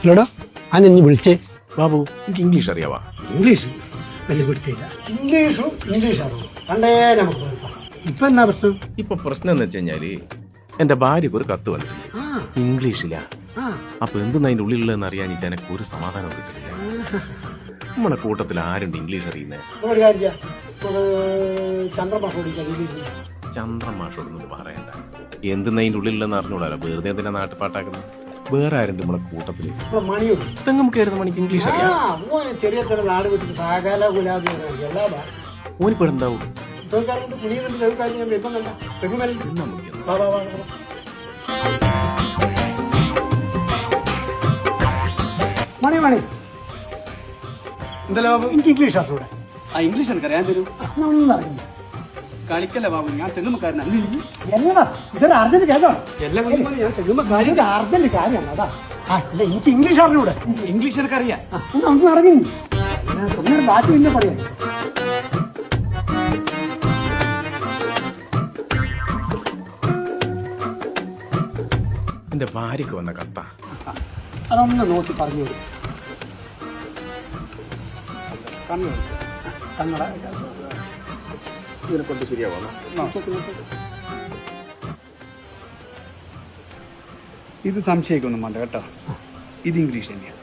അല്ലടാ ആ നിന്നെ വിളിച്ചേ. ബാബു എനിക്ക് ഇംഗ്ലീഷ് അറിയാവാ? ഇംഗ്ലീഷ്? വലിയ പിടുത്തില്ല ഇംഗ്ലീഷും ഇംഗ്ലീഷ് അറിവും പണ്ടേ നമുക്ക്. ഇപ്പൊ എന്നാ പ്രശ്നം? ഇപ്പൊ പ്രശ്നം എന്ന് വെച്ച് കഴിഞ്ഞാൽ എന്റെ ഭാര്യക്ക് ഒരു കത്ത് വന്നിട്ടുണ്ട്. ആ. ഇംഗ്ലീഷിലാ. ആ. അപ്പൊ എന്തെന്ന് അതിന്റെ ഉള്ളിലുള്ളതെന്ന് അറിയാനിട്ട് എനിക്ക് ഒരു സമാധാനം കിട്ടുന്നില്ല. നമ്മളെ കൂട്ടത്തിൽ ആരുണ്ട് ഇംഗ്ലീഷ് അറിയുന്നത് ചന്ദ്രമാഷോടൊന്നും പറയണ്ട. എന്തെന്ന് അതിന്റെ ഉള്ളിലുള്ളതെന്ന് അറിഞ്ഞൂടാലോ വെറുതെ എന്തിനാ നാട്ടുപാട്ടാക്കുന്നത്? വേറെ ആരുണ്ട് നമ്മളെ കൂട്ടത്തിൽ തെങ്ങും കയറുന്ന മണിക്ക് ഇംഗ്ലീഷ് അറിയാം. ചെറിയ സകല ഗുലാബി എല്ലാതാ എന്താവും? വാ. മണി മണി. എന്തല്ല എനിക്ക് ഇംഗ്ലീഷ് ആ ഇംഗ്ലീഷ് എനിക്കറിയാൻ തരൂ. ഒന്നും അറിയില്ല. കളിക്കല്ല ബാബു? ഞാൻ തെങ്ങുമക്കാരനാണ് എന്നടാ ഇതൊരു അർജന്റ് കേസാണ്. എല്ലാം കൊണ്ടും മതി, ഞാൻ തെങ്ങുമക്കാരി ഇതൊരു അർജന്റ് കാര്യമാണ്. അതാ. ആ ഇല്ല എനിക്ക് ഇംഗ്ലീഷ് അറിഞ്ഞൂടെ? ഇംഗ്ലീഷ് എനിക്കറിയാം. ആ, ഒന്ന് നമുക്ക് ഇറങ്ങി ഒന്നര ബാക്കി പിന്നെ പറയാം. എന്റെ ഭാര്യക്ക് വന്ന കത്ത. അതൊന്ന് നോക്കി പറഞ്ഞു കൊടുക്കും കണ്ണു കന്നഡ ഇതിനെ കൊണ്ട് ശരിയാവാം. ഇത് സംശയിക്കൊന്നും വേണ്ട കേട്ടോ. ഇത് ഇംഗ്ലീഷ് തന്നെയാണ്